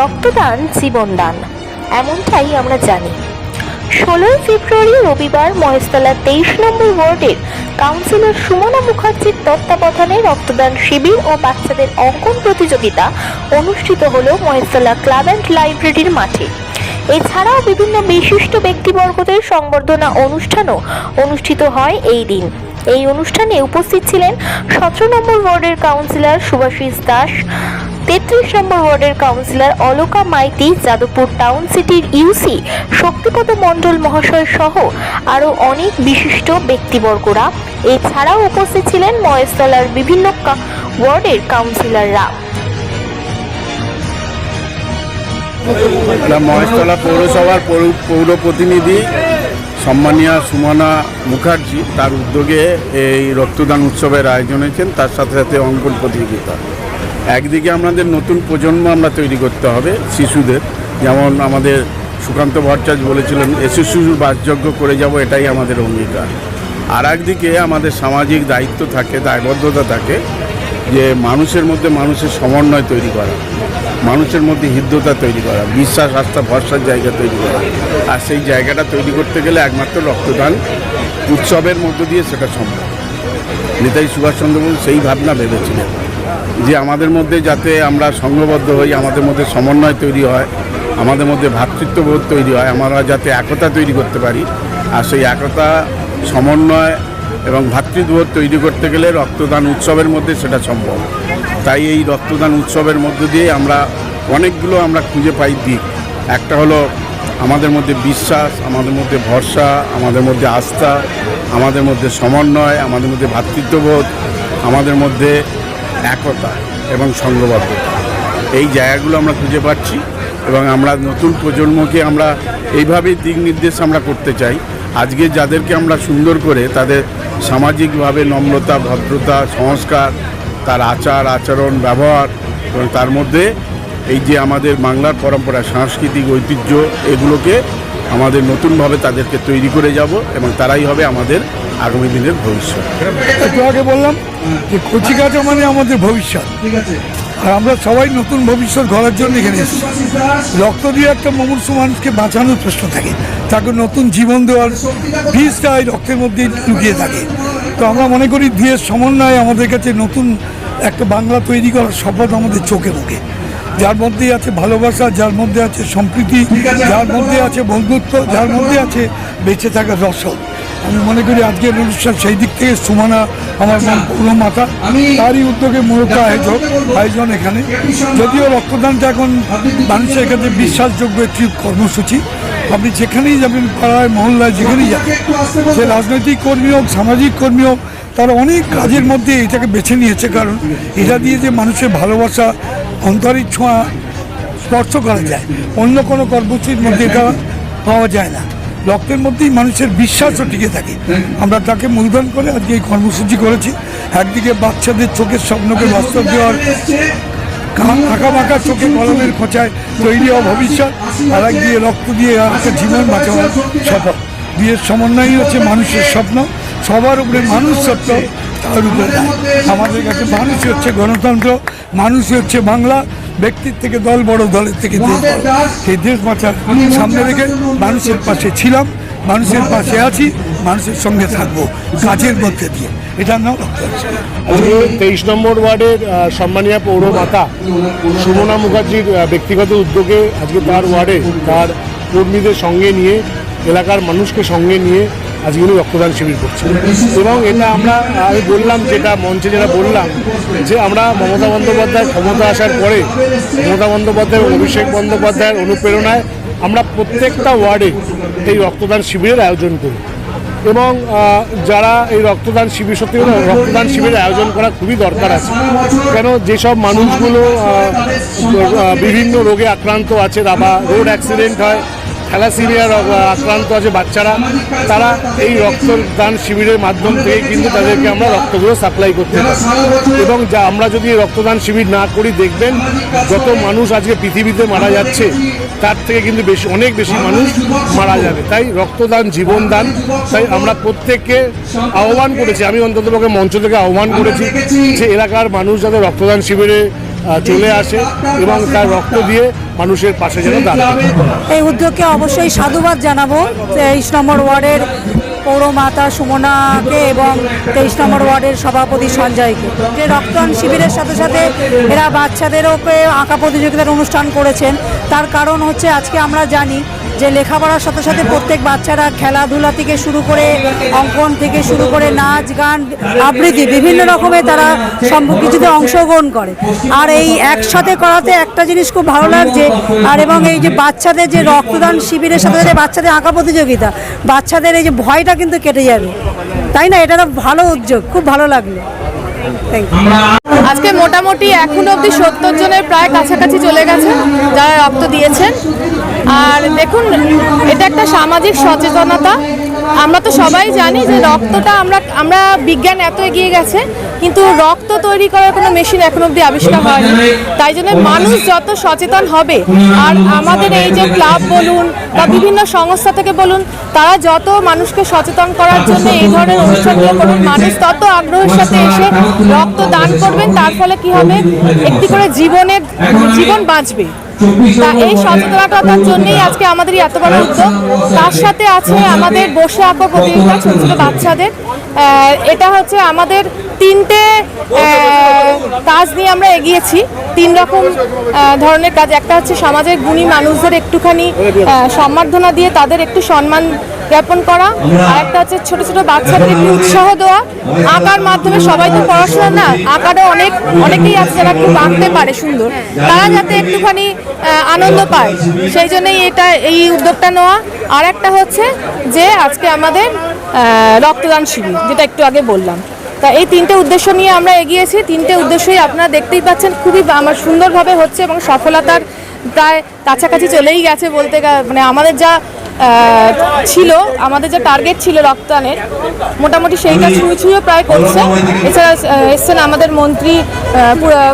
রক্তদান জীবনদান, এমনটাই আমরা জানি। ষোলোই ফেব্রুয়ারি রবিবার মহেশতলা তেইশ নম্বর ওয়ার্ডের কাউন্সিলর সুমনা মুখার্জির তত্ত্বাবধানে রক্তদান শিবির ও বাচ্চাদের অঙ্কন প্রতিযোগিতা অনুষ্ঠিত হল মহেশতলা ক্লাব অ্যান্ড লাইব্রেরির মাঠে। এছাড়াও বিভিন্ন বিশিষ্ট ব্যক্তিবর্গদের সংবর্ধনা অনুষ্ঠানও অনুষ্ঠিত হয় এই দিন। এই অনুষ্ঠানে উপস্থিত ছিলেন সতেরো নম্বর ওয়ার্ডের কাউন্সিলর সুভাষিস দাস তেত্রিশ নম্বর ওয়ার্ডের কাউন্সিলর অলোকা মাইতি, যাদবপুর টাউন সিটির ইউসি শক্তিপদ মণ্ডল মহাশয় সহ আরও অনেক বিশিষ্ট ব্যক্তিবর্গরা। এছাড়াও উপস্থিত ছিলেন মহেশতলার বিভিন্ন ওয়ার্ডের কাউন্সিলররা। মহেশতলা পৌরসভার পৌর- পৌর প্রতিনিধি সম্মানীয় সুমনা মুখার্জি তার উদ্যোগে এই রক্তদান উৎসবের আয়োজন হয়েছেন। তার সাথে সাথে অঙ্কন প্রতিযোগিতা। একদিকে আমাদের নতুন প্রজন্ম আমরা তৈরি করতে হবে, শিশুদের। যেমন আমাদের সুকান্ত ভট্টাচার্য বলেছিলেন, এসে শিশু বাসযোগ্য করে যাব, এটাই আমাদের অঙ্গীকার। আর একদিকে আমাদের সামাজিক দায়িত্ব থাকে, দায়বদ্ধতা থাকে, যে মানুষের মধ্যে মানুষের সমন্বয় তৈরি করা, মানুষের মধ্যে হৃদ্যতা তৈরি করা, বিশ্বাস, আস্থা, ভরসার জায়গা তৈরি করা। আর সেই জায়গাটা তৈরি করতে গেলে একমাত্র রক্তদান উৎসবের মধ্য দিয়ে সেটা সম্ভব। নেতাজি সুভাষচন্দ্র বোস সেই ভাবনা ভেবেছিলেন। যে আমাদের মধ্যে যাতে আমরা সংঘবদ্ধ হই, আমাদের মধ্যে সমন্বয় তৈরি হয়, আমাদের মধ্যে ভ্রাতৃত্ববোধ তৈরি হয়, আমরা যাতে একতা তৈরি করতে পারি। আর সেই একতা, সমন্বয় এবং ভ্রাতৃত্ববোধ তৈরি করতে গেলে রক্তদান উৎসবের মধ্যে সেটা সম্ভব। তাই এই রক্তদান উৎসবের মধ্য দিয়ে আমরা অনেকগুলো আমরা খুঁজে পাই দিক। একটা হলো আমাদের মধ্যে বিশ্বাস, আমাদের মধ্যে ভরসা, আমাদের মধ্যে আস্থা, আমাদের মধ্যে সমন্বয়, আমাদের মধ্যে ভ্রাতৃত্ববোধ আমাদের মধ্যে একতা এবং সংঘবদ্ধতা। এই জায়গাগুলো আমরা খুঁজে পাচ্ছি এবং আমরা নতুন প্রজন্মকে আমরা এইভাবেই দিক নির্দেশ আমরা করতে চাই। আজকে যাদেরকে আমরা সুন্দর করে তাদের সামাজিকভাবে নম্রতা, ভদ্রতা, সংস্কার, তার আচার, আচরণ, ব্যবহার এবং তার মধ্যে এই যে আমাদের বাংলার পরম্পরা, সাংস্কৃতিক ঐতিহ্য, এগুলোকে আমাদের নতুনভাবে তাদেরকে তৈরি করে যাব এবং তারাই হবে আমাদের আগামী দিনের ভবিষ্যৎ। একটু আগে বললাম যে কচি কাঁচা মানে আমাদের ভবিষ্যৎ। ঠিক আছে। আর আমরা সবাই নতুন ভবিষ্যৎ গড়ার জন্য এখানে এসেছি। রক্ত দিয়ে একটা মুমূর্ষু মানুষকে বাঁচানোর প্রশ্ন থাকে। তাকে নতুন জীবন দেওয়ার বীজটা এই রক্তের মধ্যে লুকিয়ে থাকে। তো আমরা মনে করি দিয়ে সমন্বয়ে আমাদের কাছে নতুন একটা বাংলা তৈরি করার শপথ আমাদের চোখে মুখে। যার মধ্যে আছে ভালোবাসা যার মধ্যে আছে সম্প্রীতি যার মধ্যে আছে বন্ধুত্ব যার মধ্যে আছে বেঁচে থাকার রসদ। আমি মনে করি আজকের অনুষ্ঠান সেই দিক থেকে সুমানা আমার পুরো মাথা। তারই উদ্যোগে মূলত আয়োজন আয়োজন এখানে। যদিও রক্তদানটা এখন মানুষের কাছে বিশ্বাসযোগ্য একটি কর্মসূচি। আপনি যেখানেই যাবেন পাড়ায় মহল্লায় যেখানেই যাবেন সে রাজনৈতিক কর্মী হোক সামাজিক কর্মী হোক তারা অনেক কাজের মধ্যে এটাকে বেছে নিয়েছে। কারণ এটা দিয়ে যে মানুষের ভালোবাসা অন্তরের ছোঁয়া স্পর্শ করা যায়। অন্য কোনো কর্মসূচির মধ্যে এটা পাওয়া যায় না। রক্তের মধ্যেই মানুষের বিশ্বাসও টিকে থাকে। আমরা তাকে মূলধন করে আজকে এই কর্মসূচি করেছি। একদিকে বাচ্চাদের চোখের স্বপ্নকে বাস্তব দেওয়ার আঁকা বাঁকা চোখে কলমের খোঁচায় তৈরি হওয়া ভবিষ্যৎ, আর দিয়ে রক্ত দিয়ে একটা জীবন বাঁচাবার শপথ বিয়ের সমন্বয়ই হচ্ছে মানুষের স্বপ্ন। সবার উপরে মানুষ সত্য। আমাদের কাছে মানুষই হচ্ছে গণতন্ত্র, মানুষই হচ্ছে বাংলা, ব্যক্তির থেকে দল বড়, দলের থেকে দেশ সেই দেশ বাঁচার সামনে রেখে মানুষের পাশে ছিলাম, মানুষের পাশে আছি, মানুষের সঙ্গে থাকব, কাজের মধ্যে দিয়ে এটার নাম। আজকে তেইশ নম্বর ওয়ার্ডের সম্মানীয় পৌর মাতা সুমনা মুখার্জির ব্যক্তিগত উদ্যোগে আজকে তার ওয়ার্ডে তার কর্মীদের সঙ্গে নিয়ে, এলাকার মানুষকে সঙ্গে নিয়ে আজকে উনি রক্তদান শিবির করছেন। এবং এটা আমরা, আমি বললাম, যেটা মঞ্চে যেটা বললাম, যে আমরা মমতা বন্দ্যোপাধ্যায় ক্ষমতা আসার পরে, মমতা বন্দ্যোপাধ্যায় অভিষেক বন্দ্যোপাধ্যায়ের অনুপ্রেরণায় আমরা প্রত্যেকটা ওয়ার্ডে এই রক্তদান শিবিরের আয়োজন করি। এবং যারা এই রক্তদান শিবির, সত্যি রক্তদান শিবিরের আয়োজন করা খুবই দরকার আছে। কেন? যেসব মানুষগুলো বিভিন্ন রোগে আক্রান্ত আছে বা রোড অ্যাক্সিডেন্ট হয় থ্যালাসিমিয়ার আক্রান্ত আছে বাচ্চারা, তারা এই রক্তদান শিবিরের মাধ্যম থেকে কিন্তু তাদেরকে আমরা রক্তগুলো সাপ্লাই করতে পারি। এবং যা আমরা যদি রক্তদান শিবির না করি, দেখবেন যত মানুষ আজকে পৃথিবীতে মারা যাচ্ছে, তার থেকে কিন্তু বেশি, অনেক বেশি মানুষ মারা যাবে। তাই রক্তদান জীবনদান তাই আমরা প্রত্যেককে আহ্বান করেছি, আমি অন্ততপক্ষে মঞ্চ থেকে আহ্বান করেছি যে এলাকার মানুষ যাতে রক্তদান শিবিরে চলে আসে এবং তার রক্ত দিয়ে মানুষের পাশে যেন দাঁড়ায়। এই উদ্যোগকে অবশ্যই সাধুবাদ জানাব তেইশ নম্বর ওয়ার্ডের পৌরমাতা সুমনাকে এবং তেইশ নম্বর ওয়ার্ডের সভাপতি সঞ্জয়কে। যে রক্তদান শিবিরের সাথে সাথে এরা বাচ্চাদেরও আঁকা প্রতিযোগিতার অনুষ্ঠান করেছেন। তার কারণ হচ্ছে আজকে আমরা জানি যে লেখাপড়ার সাথে সাথে প্রত্যেক বাচ্চারা খেলাধুলা থেকে শুরু করে অঙ্কন থেকে শুরু করে নাচ, গান, আবৃত্তি বিভিন্ন রকমের তারা কিছুতে অংশগ্রহণ করে। আর এই একসাথে করাতে একটা জিনিস খুব ভালো লাগছে, আর এবং এই যে বাচ্চাদের যে রক্তদান শিবিরের সাথে সাথে বাচ্চাদের আঁকা প্রতিযোগিতা, বাচ্চাদের এই যে ভয়টা কিন্তু কেটে যাবে। তাই না? এটা ভালো উদ্যোগ, খুব ভালো লাগল। আজকে মোটামুটি এখন অবধি সত্তর জনের প্রায় কাছাকাছি চলে গেছে, যারা রক্ত দিয়েছেন। আর দেখুন, এটা একটা সামাজিক সচেতনতা। আমরা তো সবাই জানি যে রক্তটা আমরা আমরা বিজ্ঞান এত এগিয়ে গেছে, কিন্তু রক্ত তৈরি করার কোনো মেশিন এখন অবধি আবিষ্কার হয়নি। তাই জন্য মানুষ যত সচেতন হবে, আর আমাদের এই যে ক্লাব বলুন বা বিভিন্ন সংস্থা থেকে বলুন, তারা যত মানুষকে সচেতন করার জন্য এই ধরনের অনুষ্ঠানগুলো করুন, মানুষ তত আগ্রহের সাথে এসে রক্ত দান করবেন। তার ফলে কি হবে? একটি করে জীবনের, জীবন বাঁচবে। তা এই সচেতনতার জন্যই আজকে আমাদের এত বড় উদ্যোগ। তার সাথে আছে আমাদের বসে আঁকা প্রতিযোগিতা ছোটো ছোটো বাচ্চাদের। এটা হচ্ছে আমাদের তিনটে কাজ নিয়ে আমরা এগিয়েছি। তিন রকম ধরনের কাজ। একটা হচ্ছে সমাজের গুণী মানুষদের একটুখানি সম্বর্ধনা দিয়ে তাদের একটু সম্মান জ্ঞাপন করা। আর একটা হচ্ছে ছোট ছোট বাচ্চাদের একটু উৎসাহ দেওয়া। আঁকার মাধ্যমে সবাই তো পড়াশোনা না আঁকাটা অনেক অনেকেই আছে যারা খুব আঁকতে পারে সুন্দর। তারা যাতে একটুখানি আনন্দ পায়। সেই জন্যই এটা এই উদ্যোগটা নেওয়া। আর একটা হচ্ছে যে আজকে আমাদের রক্তদান শিবির যেটা একটু আগে বললাম। তা এই তিনটে উদ্দেশ্য নিয়ে আমরা এগিয়েছি। তিনটে উদ্দেশ্যই আপনারা দেখতেই পাচ্ছেন খুবই আমার সুন্দরভাবে হচ্ছে এবং সফলতার প্রায় কাছাকাছি চলেই গেছে বলতে মানে আমাদের যা ছিল আমাদের যে টার্গেট ছিল রক্তদানের মোটামুটি সেইটা ছুঁয়ে ছুঁয়ে প্রায় করছে। এছাড়া এসছেন আমাদের মন্ত্রী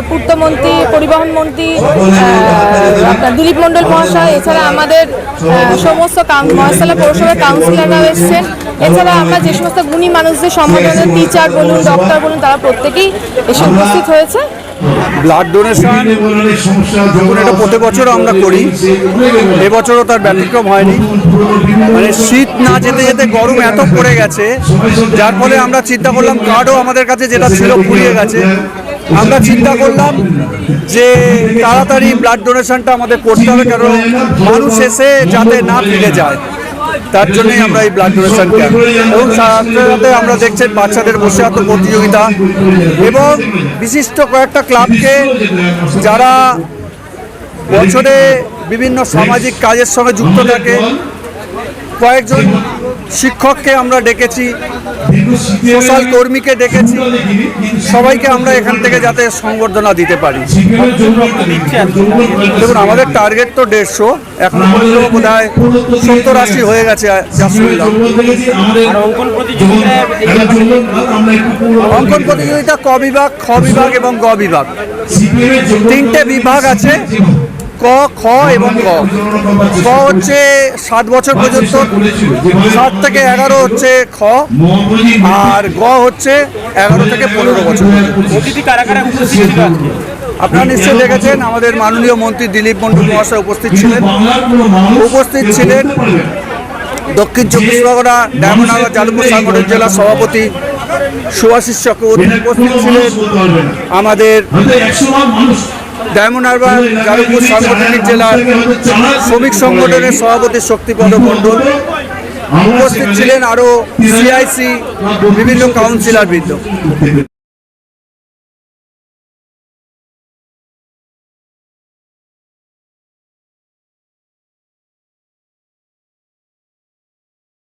পূর্তমন্ত্রী পরিবহন মন্ত্রী আপনার দিলীপ মণ্ডল মহাশয় এছাড়া আমাদের সমস্ত মহেশতলা পৌরসভার কাউন্সিলররাও এসছেন। এছাড়া আমরা যে সমস্ত গুণী মানুষদের সম্বোধনে টিচার বলুন ডক্টর বলুন তারা প্রত্যেকেই এসে উপস্থিত হয়েছে। ব্লাড ডোনেশন দেখুন এটা প্রতি বছর আমরা করি। এবছরও তার ব্যতিক্রম হয়নি। মানে শীত না যেতে যেতে গরম এত পড়ে গেছে, যার ফলে আমরা চিন্তা করলাম কার্ডও আমাদের কাছে যেটা ছিল ফুরিয়ে গেছে। আমরা চিন্তা করলাম যে তাড়াতাড়ি ব্লাড ডোনেশনটা আমাদের করতে হবে, কারণ মানুষ এসে যাতে না ফিরে যায়। তার জন্যই আমরা এই ব্লাড ডোনেশন ক্যাম্প এবং সাথে সাথে আমরা দেখছেন বাচ্চাদের বসে এত প্রতিযোগিতা। এবং বিশিষ্ট কয়েকটা ক্লাবকে যারা বছরে বিভিন্ন সামাজিক কাজের সঙ্গে যুক্ত থাকে, কয়েকজন শিক্ষককে আমরা ডেকেছি সোশ্যাল কর্মীকে ডেকেছি সবাইকে আমরা এখান থেকে যাতে সংবর্ধনা দিতে পারি। দেখুন আমাদের টার্গেট তো দেড়শো এখন পর্যন্ত বোধ হয় সত্তর আশি হয়ে গেছে অঙ্কন প্রতিযোগিতা ক বিভাগ খ বিভাগ এবং গ বিভাগ। তিনটে বিভাগ আছে ক খ এবং গ। ক হচ্ছে সাত বছর পর্যন্ত সাত থেকে এগারো হচ্ছে খ আর গ হচ্ছে এগারো থেকে পনেরো বছর আপনারা নিশ্চয়ই দেখেছেন আমাদের মাননীয় মন্ত্রী দিলীপ মন্ডল মহাশয় উপস্থিত ছিলেন। উপস্থিত ছিলেন দক্ষিণ চব্বিশ পরগনা ডায়মন্ড হারবার যাদবপুর সাংগঠনিক জেলার সভাপতি সুভাষিস চক্রবর্তী উপস্থিত ছিলেন। আমাদের ডায়মন্ড হারবার যাদবপুর সাংগঠনিক জেলার শ্রমিক সংগঠনের সভাপতি শক্তিপদ মণ্ডল উপস্থিত ছিলেন আরও সিআইসি বিভিন্ন কাউন্সিলর বৃন্দ